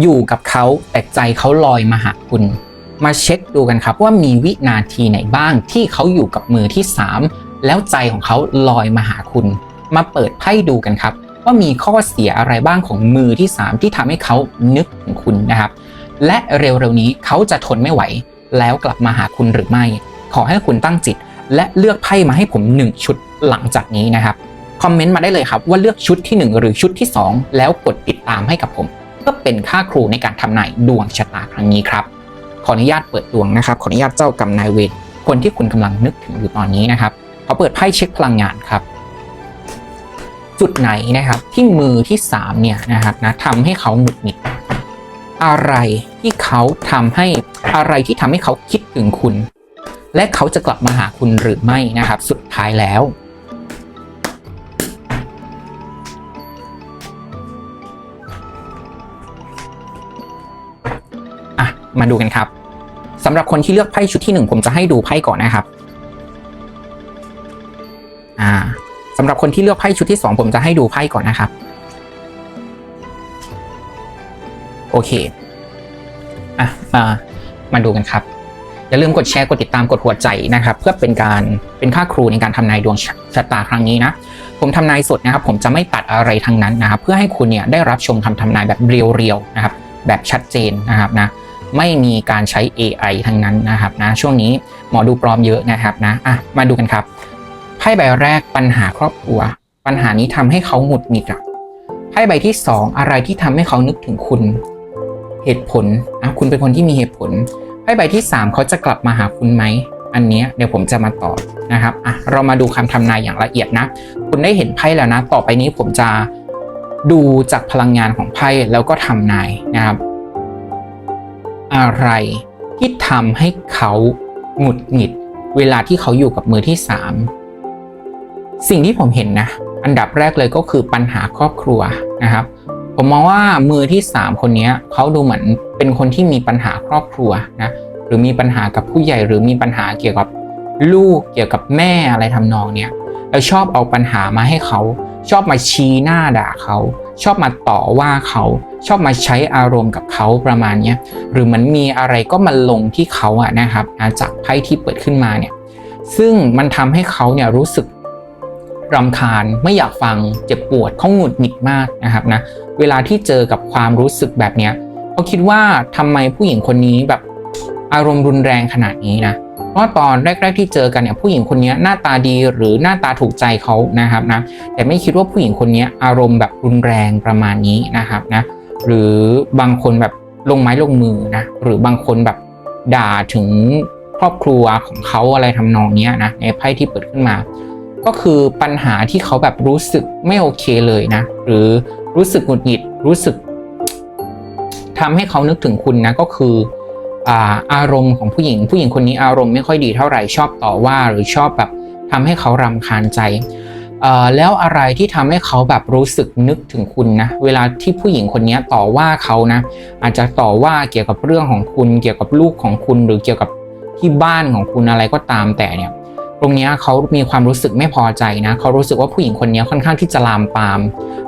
อยู่กับเขาแต่ใจเขาลอยมาหาคุณ มาเช็คดูกันครับว่ามีวินาทีไหนบ้างที่เขาอยู่กับมือที่ 3 แล้วใจของเขาลอยมาหาคุณ มาเปิดไพ่ดูกันครับ ว่ามีข้อเสียอะไรบ้างของมือที่ 3 ที่ทำให้เขานึกถึงคุณนะครับ และเร็วๆนี้เขาจะทนไม่ไหว แล้วกลับมาหาคุณหรือไม่ ขอให้คุณตั้งจิต และเลือกไพ่มาให้ผม 1 ชุดหลังจากนี้นะครับคอมเมนต์มาได้เลยครับว่าเลือกชุดที่ 1 หรือชุดที่ 2 แล้วกดติดตามให้กับผม เพื่อเป็นค่าครูในการทำนายดวงชะตาครั้งนี้ครับ ขออนุญาตเปิดดวงนะครับ ขออนุญาตเจ้ากรรมนายเวรคนที่คุณกำลังนึกถึงอยู่ตอนนี้นะครับเขาเปิดไพ่เช็คพลังงานครับ จุดไหนนะครับที่มือที่3เนี่ยนะครับนะทำให้เขาหงุดหงิดอะไรที่เขาทำให้อะไรที่ทำให้เขาคิดถึงคุณ และเขาจะกลับมาหาคุณหรือไม่นะครับ สุดท้ายแล้ว มาดูกันครับสำหรับคนที่เลือกไพ่ชุดที่หนึ่งผมจะให้ดูไพ่ก่อนนะครับอ่าสำหรับคนที่เลือกไพ่ชุดที่สองผมจะให้ดูไพ่ก่อนนะครับ โอเคอะมามาดูกันครับ อย่าลืมกดแชร์กดติดตามกดหัวใจนะครับ เพื่อเป็นการเป็นค่าครูในการทำนายดวงชชะตาครั้งนี้นะผมทำนายสดนะครับ ผมจะไม่ตัดอะไรทั้งนั้นนะครับ เพื่อให้คุณเนี่ยได้รับชมคำทำนายแบบเรียวๆนะครับ แบบชัดเจนนะครับนะ ไม่มีการใช้ AI ทั้งนั้นนะครับนะช่วงนี้หมอดูปลอมเยอะนะครับนะอะมาดูกันครับไพ่ใบแรกปัญหาครอบครัว ปัญหานี้ทำให้เขาหงุดหงิดอะไพ่ใบที่สองอะไรที่ทำให้เขานึกถึงคุณ เหตุผลอะคุณเป็นคนที่มีเหตุผลไพ่ใบที่ 3 เขาจะกลับมาหาคุณไหมอันเนี้ยเดี๋ยวผมจะมาตอบนะครับอะเรามาดูคำทำนายอย่างละเอียดนะ คุณได้เห็นไพ่แล้วนะ ต่อไปนี้ผมจะดูจากพลังงานของไพ่แล้วก็ทำนายนะครับ อะไรที่ทำให้เขาหงุดหงิด เวลาที่เขาอยู่กับมือที่3สิ่งที่ผมเห็นนะ อันดับแรกเลยก็คือปัญหาครอบครัวนะครับ ผมมองว่ามือที่3คนนี้เขาดูเหมือนเป็นคนที่มีปัญหาครอบครัวนะหรือมีปัญหากับผู้ใหญ่หรือมีปัญหาเกี่ยวกับลูกเกี่ยวกับแม่อะไรทำนองเนี้ยแล้วชอบเอาปัญหามาให้เขา ชอบมาชี้หน้าด่าเขา ชอบมาต่อว่าเขาชอบมาใช้อารมณ์กับเขาประมาณนี้หรือมันมีอะไรก็มาลงที่เขาอะนะครับจากไพ่ที่เปิดขึ้นมาเนี่ยซึ่งมันทำให้เขาเนี่ยรู้สึกรำคาญไม่อยากฟังเจ็บปวดเขาหงุดหงิดมากนะครับนะเวลาที่เจอกับความรู้สึกแบบเนี้ยเขาคิดว่าทำไมผู้หญิงคนนี้แบบ อารมณ์รุนแรงขนาดนี้นะเพราะตอนแรก ๆที่เจอกันเนี่ยผู้หญิงคนนี้หน้าตาดีหรือหน้าตาถูกใจเขานะครับนะแต่ไม่คิดว่าผู้หญิงคนนี้อารมณ์แบบรุนแรงประมาณนี้นะครับนะหรือบางคนแบบลงไม้ลงมือนะหรือบางคนแบบด่าถึงครอบครัวของเขาอะไรทำนองนี้นะในไพ่ที่เปิดขึ้นมา ก็คือปัญหาที่เขาแบบรู้สึกไม่โอเคเลยนะ หรือรู้สึกหงุดหงิดรู้สึกทำให้เขานึกถึงคุณนะก็คือ อารมณ์ของผู้หญิง ผู้หญิงคนนี้อารมณ์ไม่ค่อยดีเท่าไหร่ชอบต่อว่าหรือชอบแบบทำให้เขารำคาญใจแล้วอะไรที่ทำให้เขาแบบรู้สึกนึกถึงคุณนะเวลาที่ผู้หญิงคนนี้ต่อว่าเขานะ อาจจะต่อว่าเกี่ยวกับเรื่องของคุณ เกี่ยวกับลูกของคุณ หรือเกี่ยวกับที่บ้านของคุณอะไรก็ตามแต่เนี่ย รงนี้เขามีความรู้สึกไม่พอใจนะเขารู้สึกว่าผู้หญิงคนนี้ค่อนข้างที่จะลามปาม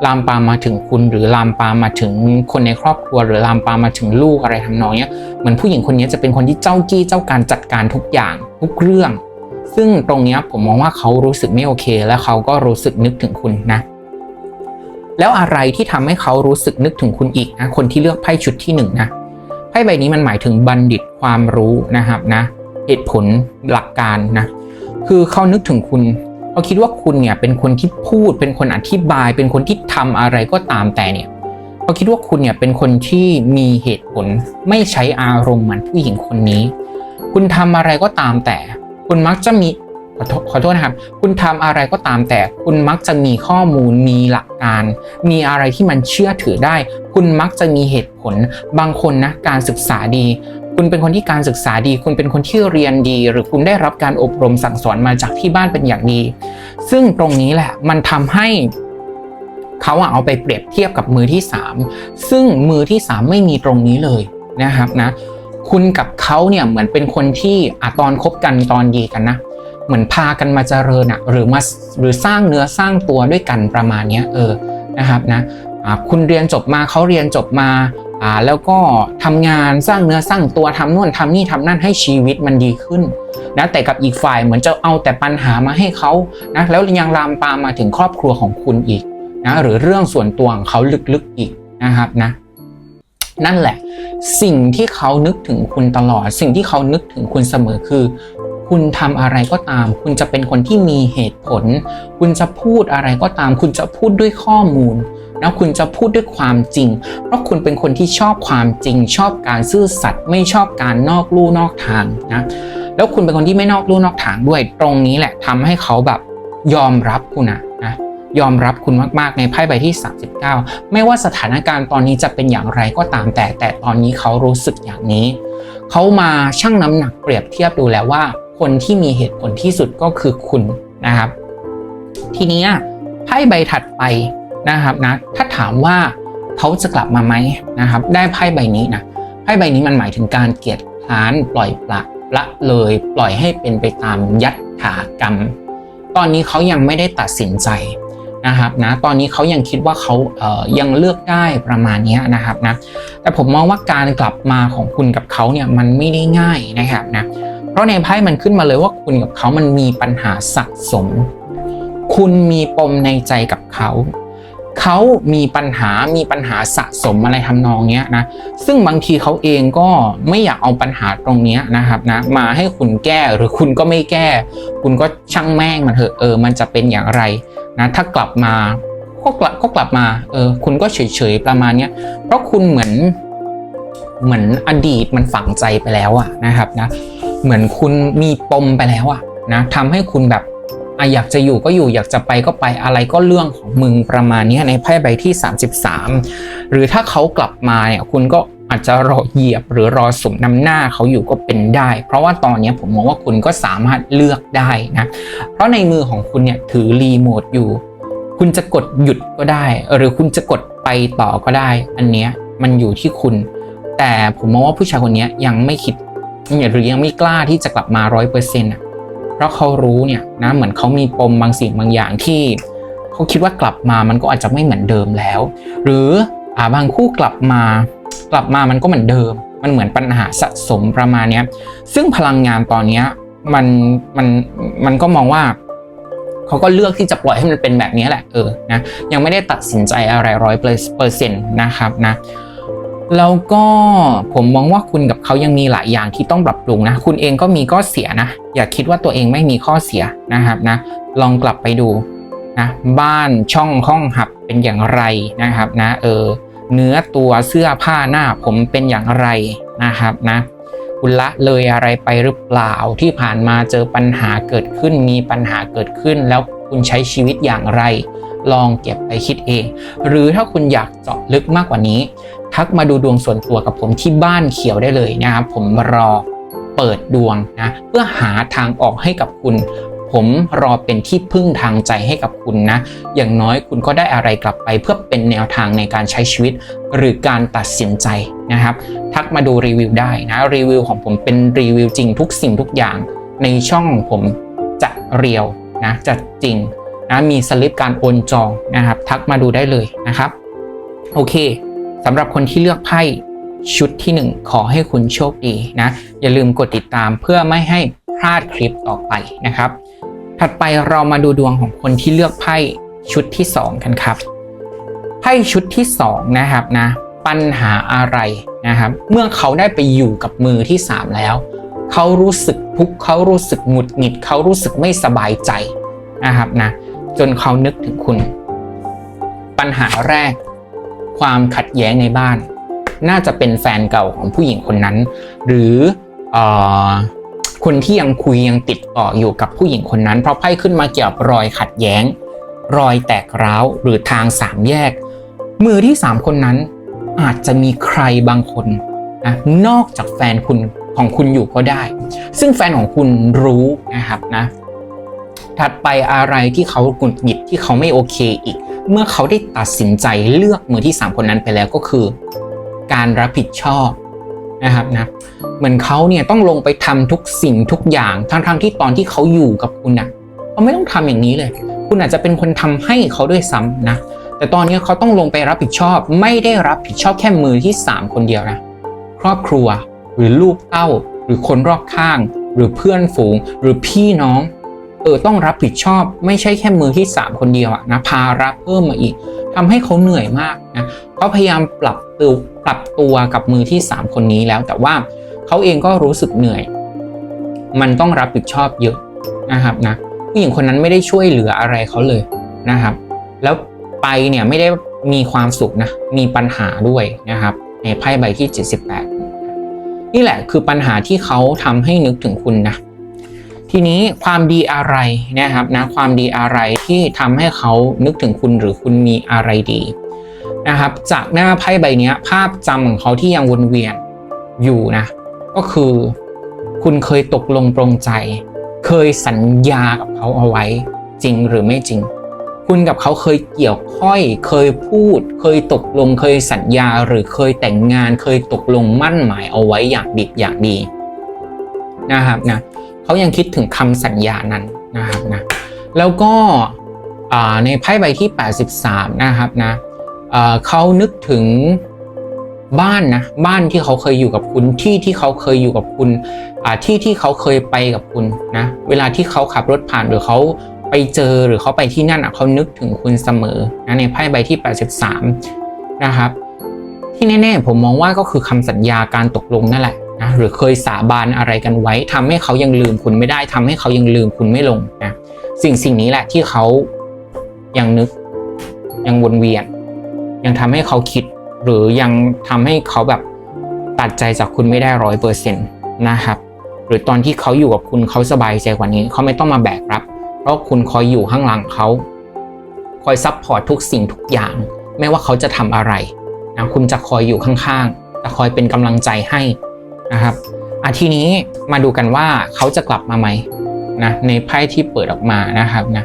ลามปามมาถึงคุณ หรือลามปามมาถึงคนในครอบครัว หรือลามปามมาถึงลูกอะไรทำนองเนี้ยเหมือนผู้หญิงคนนี้จะเป็นคนที่เจ้ากี้เจ้าการจัดการทุกอย่างทุกเรื่อง ซึ่งตรงนี้ผมมองว่าเขารู้สึกไม่โอเค และเขาก็รู้สึกนึกถึงคุณนะแล้วอะไรที่ทำให้เขารู้สึกนึกถึงคุณอีกนะคนที่เลือกไพ่ชุดที่หนึ่งนะไพ่ใบนี้มันหมายถึงบัณฑิตความรู้นะครับนะเหตุผลหลักการนะ คือเขานึกถึงคุณเขาคิดว่าคุณเนี่ยเป็นคนที่พูด เป็นคนอธิบาย เป็นคนที่ทำอะไรก็ตามแต่เนี่ยเขาคิดว่าคุณเนี่ยเป็นคนที่มีเหตุผลไม่ใช้อารมณ์เหมือนผู้หญิงคนนี้ คุณทำอะไรก็ตามแต่ คุณมักจะมีขอโทษขอโทษนะครับ คุณทำอะไรก็ตามแต่ คุณมักจะมีข้อมูล มีหลักการ มีอะไรที่มันเชื่อถือได้ คุณมักจะมีเหตุผล บางคนนะ การศึกษาดี คุณเป็นคนที่การศึกษาดี คุณเป็นคนที่เรียนดี หรือคุณได้รับการอบรมสั่งสอนมาจากที่บ้านเป็นอย่างดี ซึ่งตรงนี้แหละมันทำให้เขาเอาไปเปรียบเทียบกับมือที่ 3 ซึ่งมือที่ 3 ไม่มีตรงนี้เลยนะครับนะ คุณกับเขาเนี่ยเหมือนเป็นคนที่อตอนคบกันตอนดีกันนะ เหมือนพากันมาเจริญอะหรือมาหรือสร้างเนื้อสร้างตัวด้วยกันประมาณนี้เออนะครับนะคุณเรียนจบมาเขาเรียนจบมา อ่าแล้วก็ทำงานสร้างเนื้อสร้างตัวทำนู่นทำนี่ทำนั่นให้ชีวิตมันดีขึ้นนะแต่กับอีกฝ่ายเหมือนจะเอาแต่ปัญหามาให้เขานะแล้วยังลามปามมาถึงครอบครัวของคุณอีกนะหรือเรื่องส่วนตัวของเขาลึกๆอีกนะครับนะนั่นแหละ สิ่งที่เขานึกถึงคุณตลอด สิ่งที่เขานึกถึงคุณเสมอคือ คุณทำอะไรก็ตาม คุณจะเป็นคนที่มีเหตุผล คุณจะพูดอะไรก็ตาม คุณจะพูดด้วยข้อมูล แล้วคุณจะพูดด้วยความจริง เพราะคุณเป็นคนที่ชอบความจริง ชอบการซื่อสัตย์ไม่ชอบการนอกลู่นอกทางนะแล้วคุณเป็นคนที่ไม่นอกลู่นอกทางด้วย ตรงนี้แหละทำให้เขาแบบยอมรับคุณนะนะยอมรับคุณมาก ๆ ในไพ่ใบที่ 39 ไม่ว่าสถานการณ์ตอนนี้จะเป็นอย่างไรก็ตามแต่ แต่ตอนนี้เขารู้สึกอย่างนี้ เขามาชั่งน้ำหนักเปรียบเทียบดูแล้วว่า คนที่มีเหตุผลที่สุดก็คือคุณนะครับ ทีนี้ไพ่ใบถัดไปนะครับนะถ้าถามว่าเขาจะกลับมาไหมนะครับ ได้ไพ่ใบนี้นะไพ่ใบนี้มันหมายถึงการเกียรติค้านปล่อยปละละเลย ปล่อยให้เป็นไปตามยัตถากรรม ตอนนี้เขายังไม่ได้ตัดสินใจนะครับนะตอนนี้เขายังคิดว่าเขาเอ่อยังเลือกได้ประมาณนี้นะครับนะแต่ผมมองว่าการกลับมาของคุณกับเขาเนี่ยมันไม่ได้ง่ายนะครับนะ เพราะในไพ่มันขึ้นมาเลยว่าคุณกับเขามันมีปัญหาสะสม คุณมีปมในใจกับเขาเขามีปัญหา มีปัญหาสะสมอะไรทำนองเนี้ยนะ ซึ่งบางทีเขาเองก็ไม่อยากเอาปัญหาตรงเนี้ยนะครับนะ มาให้คุณแก้หรือคุณก็ไม่แก้ คุณก็ช่างแม่งมันเถอะ เออ มันจะเป็นอย่างไรนะ ถ้ากลับมา ก็กลับ ก็กลับมา เออ คุณก็เฉยๆประมาณเนี้ย เพราะคุณเหมือน เหมือนอดีตมันฝังใจไปแล้วอะนะครับนะ เหมือนคุณมีปมไปแล้วอะนะทำให้คุณแบบอะอยากจะอยู่ก็อยู่อยากจะไปก็ไปอะไรก็เรื่องของมึงประมาณนี้ในไพ่ใบที่ 33 หรือถ้าเขากลับมาเนี่ยคุณก็อาจจะรอเหยียบหรือรอสมน้ำหน้าเขาอยู่ก็เป็นได้ เพราะว่าตอนนี้ผมมองว่าคุณก็สามารถเลือกได้นะเพราะในมือของคุณเนี่ยถือรีโมทอยู่ คุณจะกดหยุดก็ได้ หรือคุณจะกดไปต่อก็ได้ อันเนี้ยมันอยู่ที่คุณ แต่ผมมองว่าผู้ชายคนนี้ยังไม่คิด หรือยังไม่กล้าที่จะกลับมาร้อยเปอร์เซ็นต์อะเพราะเขารู้เนี่ยนะเหมือนเขามีปมบางสิ่งบางอย่างที่เขาคิดว่ากลับมามันก็อาจจะไม่เหมือนเดิมแล้ว หรืออ่าบางคู่กลับมากลับมามันก็เหมือนเดิม มันเหมือนปัญหาสะสมประมาณนี้ซึ่งพลังงานตอนนี้มันมันมันก็มองว่าเขาก็เลือกที่จะปล่อยให้มันเป็นแบบนี้แหละเออนะยังไม่ได้ตัดสินใจอะไรร้อยเปอร์เซ็นต์นะครับนะ แล้วก็ผมมองว่าคุณกับเขายังมีหลายอย่างที่ต้องปรับปรุงนะ คุณเองก็มีข้อเสียนะ อย่าคิดว่าตัวเองไม่มีข้อเสียนะครับนะ ลองกลับไปดูนะบ้านช่องห้องหับเป็นอย่างไรนะครับนะเออเนื้อตัวเสื้อผ้าหน้าผมเป็นอย่างไรนะครับนะคุณละเลยอะไรไปหรือเปล่าที่ผ่านมาเจอปัญหาเกิดขึ้นมีปัญหาเกิดขึ้น แล้วคุณใช้ชีวิตอย่างไร ลองเก็บไปคิดเอง หรือถ้าคุณอยากเจาะลึกมากกว่านี้ ทักมาดูดวงส่วนตัวกับผมที่บ้านเขียวได้เลยนะครับผมรอเปิดดวงนะเพื่อหาทางออกให้กับคุณ ผมรอเป็นที่พึ่งทางใจให้กับคุณนะ อย่างน้อยคุณก็ได้อะไรกลับไป เพื่อเป็นแนวทางในการใช้ชีวิต หรือการตัดสินใจนะครับ ทักมาดูรีวิวได้นะรีวิวของผมเป็นรีวิวจริงทุกสิ่งทุกอย่าง ในช่องผมจะเรียวนะจะจริงนะมีสลิปการโอนจองนะครับ ทักมาดูได้เลยนะครับ โอเค สำหรับคนที่เลือกไพ่ชุดที่ 1 ขอให้คุณโชคดีนะ อย่าลืมกดติดตามเพื่อไม่ให้พลาดคลิปต่อไปนะครับ ถัดไปเรามาดูดวงของคนที่เลือกไพ่ชุดที่ 2 กันครับ ไพ่ชุดที่ 2 นะครับนะ ปัญหาอะไรนะครับ เมื่อเขาได้ไปอยู่กับมือที่ 3 แล้ว เขารู้สึกทุกข์เขารู้สึกหงุดหงิด เขารู้สึกไม่สบายใจนะครับนะ จนเขานึกถึงคุณ ปัญหาแรก ความขัดแย้งในบ้าน น่าจะเป็นแฟนเก่าของผู้หญิงคนนั้น หรือออคนที่ยังคุยยังติดต่ออยู่กับผู้หญิงคนนั้น เพราะไพ่ขึ้นมาเกี่ยวกับรอยขัดแย้ง รอยแตกร้าวหรือทางสามแยก มือที่สามคนนั้นอาจจะมีใครบางคนนะนอกจากแฟนคุณของคุณอยู่ก็ได้ ซึ่งแฟนของคุณรู้นะครับนะถัดไปอะไรที่เขาหงุดหงิดที่เขาไม่โอเคอีก เมื่อเขาได้ตัดสินใจเลือกมือที่ 3 คนนั้นไปแล้วก็คือ การรับผิดชอบนะครับนะเหมือนเขาเนี่ยต้องลงไปทำทุกสิ่งทุกอย่างทั้งๆที่ตอนที่เขาอยู่กับคุณนะเขาไม่ต้องทำอย่างนี้เลย คุณอาจจะเป็นคนทำให้เขาด้วยซ้ำนะแต่ตอนนี้เขาต้องลงไปรับผิดชอบ ไม่ได้รับผิดชอบแค่มือที่ 3 คนเดียวนะครอบครัวหรือลูกเต้า หรือคนรอบข้าง หรือเพื่อนฝูง หรือพี่น้อง เออต้องรับผิดชอบไม่ใช่แค่มือที่ 3 คนเดียวนะภาระเพิ่มมาอีกทำให้เขาเหนื่อยมากนะเขาพยายามปรับตัวปรับตัวกับมือที่ 3 คนนี้แล้ว แต่ว่าเขาเองก็รู้สึกเหนื่อย มันต้องรับผิดชอบเยอะนะครับนะผู้หญิงคนนั้นไม่ได้ช่วยเหลืออะไรเขาเลยนะครับ แล้วไปเนี่ยไม่ได้มีความสุขนะมีปัญหาด้วยนะครับ ในไพ่ใบที่ 78 นี่แหละคือปัญหาที่เขาทำให้นึกถึงคุณนะ ทีนี้ความดีอะไรนะครับนะความดีอะไรที่ทำให้เขานึกถึงคุณหรือคุณมีอะไรดีนะครับจากหน้าไพ่ใบนี้ภาพจำของเขาที่ยังวนเวียนอยู่นะก็คือคุณเคยตกลงปรงใจ เคยสัญญากับเขาเอาไว้จริงหรือไม่จริง คุณกับเขาเคยเกี่ยวข้อย เคยพูด เคยตกลง เคยสัญญาหรือเคยแต่งงาน เคยตกลงมั่นหมายเอาไว้อย่างดีอย่างดีนะครับนะ เขายังคิดถึงคำสัญญานั้นนะครับนะแล้วก็ในไพ่ใบที่ 83 นะครับนะเขานึกถึงบ้านนะบ้านที่เขาเคยอยู่กับคุณที่ที่เขาเคยอยู่กับคุณที่ที่เขาเคยไปกับคุณนะเวลาที่เขาขับรถผ่านหรือเขาไปเจอหรือเขาไปที่นั่นอะเขานึกถึงคุณเสมอนะในไพ่ใบที่ 83 นะครับ ที่แน่ๆผมมองว่าก็คือคำสัญญาการตกลงนั่นแหละ นะหรือเคยสาบานอะไรกันไว้ทำให้เขายังลืมคุณไม่ได้ทำให้เขายังลืมคุณไม่ลงนะสิ่งสิ่งนี้แหละที่เขายังนึก ยังวนเวียน ยังทำให้เขาคิด หรือยังทำให้เขาแบบตัดใจจากคุณไม่ได้ร้อยเปอร์เซ็นต์นะครับหรือตอนที่เขาอยู่กับคุณเขาสบายใจกว่านี้ เขาไม่ต้องมาแบกรับ เพราะคุณคอยอยู่ข้างหลังเขาคอยซัพพอร์ตทุกสิ่งทุกอย่าง ไม่ว่าเขาจะทำอะไรนะคุณจะคอยอยู่ข้างๆจะคอยเป็นกำลังใจให้ นะครับอาทีนี้มาดูกันว่าเขาจะกลับมาไหมนะในไพ่ที่เปิดออกมานะครับนะ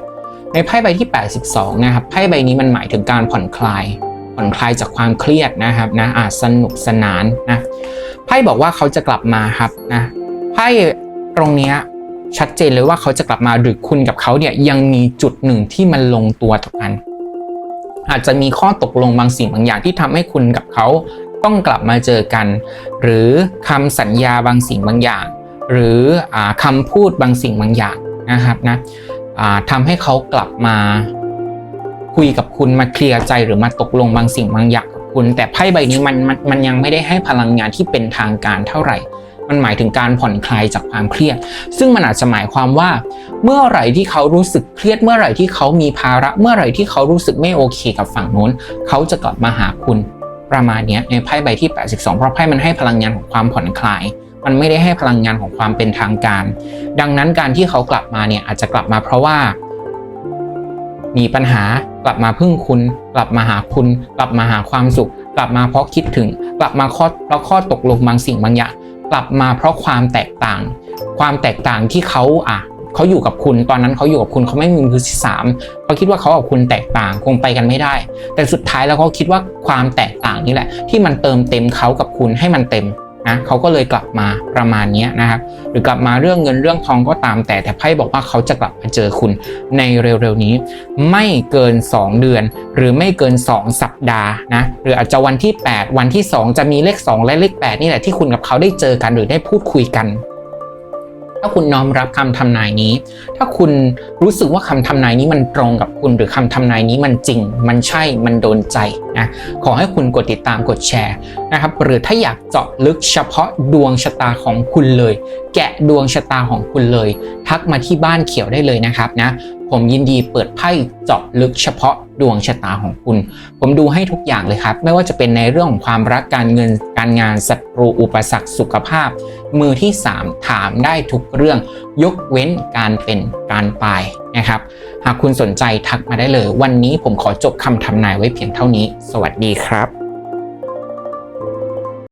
ในไพ่ใบที่ 82 นะครับไพ่ใบนี้มันหมายถึงการผ่อนคลาย ผ่อนคลายจากความเครียดนะครับนะอาจสนุกสนานนะไพ่บอกว่าเขาจะกลับมาครับนะไพ่ตรงนี้ชัดเจนเลยว่าเขาจะกลับมาหรือคุณกับเขาเนี่ยยังมีจุดหนึ่งที่มันลงตัวต่อกัน อาจจะมีข้อตกลงบางสิ่งบางอย่างที่ทำให้คุณกับเขา ต้องกลับมาเจอกัน หรือคำสัญญาบางสิ่งบางอย่าง หรืออคำพูดบางสิ่งบางอย่างนะครับนะทำให้เขากลับมาคุยกับคุณมาเคลียร์ใจหรือมาตกลงบางสิ่งบางอย่างกับคุณ แต่ไพ่ใบนี้มันมันมันยังไม่ได้ให้พลังงานที่เป็นทางการเท่าไหร่ มันหมายถึงการผ่อนคลายจากความเครียด ซึ่งมันอาจจะหมายความว่า เมื่อไหร่ที่เขารู้สึกเครียดเมื่อไหร่ที่เขามีภาระ เมื่อไหร่ที่เขารู้สึกไม่โอเคกับฝั่งโน้น เขาจะกลับมาหาคุณ ประมาณนี้ในไพ่ใบที่ 82 เพราะไพ่มันให้พลังงานของความผ่อนคลาย มันไม่ได้ให้พลังงานของความเป็นทางการ ดังนั้นการที่เขากลับมาเนี่ยอาจจะกลับมาเพราะว่า มีปัญหากลับมาพึ่งคุณ กลับมาหาคุณ กลับมาหาความสุข กลับมาเพราะคิดถึง กลับมาข้อเพราะข้อตกลงบางสิ่งบางอย่างกลับมาเพราะความแตกต่าง ความแตกต่างที่เขาอะ เขาอยู่กับคุณ ตอนนั้นเขาอยู่กับคุณเขาไม่มีมือที่สามเขาคิดว่าเขากับคุณแตกต่างคงไปกันไม่ได้ แต่สุดท้ายแล้วเขาคิดว่าความแตกต่างนี่แหละ ที่มันเติมเต็มเขากับคุณให้มันเต็มนะเขาก็เลยกลับมาประมาณนี้นะครับหรือกลับมาเรื่องเงินเรื่องทองก็ตามแต่แต่ไพ่บอกว่าเขาจะกลับมาเจอคุณในเร็วๆนี้ ไม่เกิน 2 เดือน หรือไม่เกิน 2 สัปดาห์นะหรืออาจจะวันที่ 8 วันที่ 2 จะมีเลข 2 และเลข 8 นี่แหละที่คุณกับเขาได้เจอกันหรือได้พูดคุยกัน ถ้าคุณน้อมรับคำทำนายนี้ ถ้าคุณรู้สึกว่าคำทำนายนี้มันตรงกับคุณหรือคำทำนายนี้มันจริง มันใช่ มันโดนใจนะขอให้คุณกดติดตามกดแชร์นะครับหรือถ้าอยากเจาะลึกเฉพาะดวงชะตาของคุณเลย แกะดวงชะตาของคุณเลย ทักมาที่บ้านเขียวได้เลยนะครับนะ ผมยินดีเปิดไพ่เจาะลึกเฉพาะดวงชะตาของคุณ ผมดูให้ทุกอย่างเลยครับ ไม่ว่าจะเป็นในเรื่องของความรักการเงินการงานศัตรูอุปสรรคสุขภาพ มือที่ 3 ถามได้ทุกเรื่อง ยกเว้นการเป็นการตายนะครับ หากคุณสนใจทักมาได้เลย วันนี้ผมขอจบคำทำนายไว้เพียงเท่านี้ สวัสดีครับ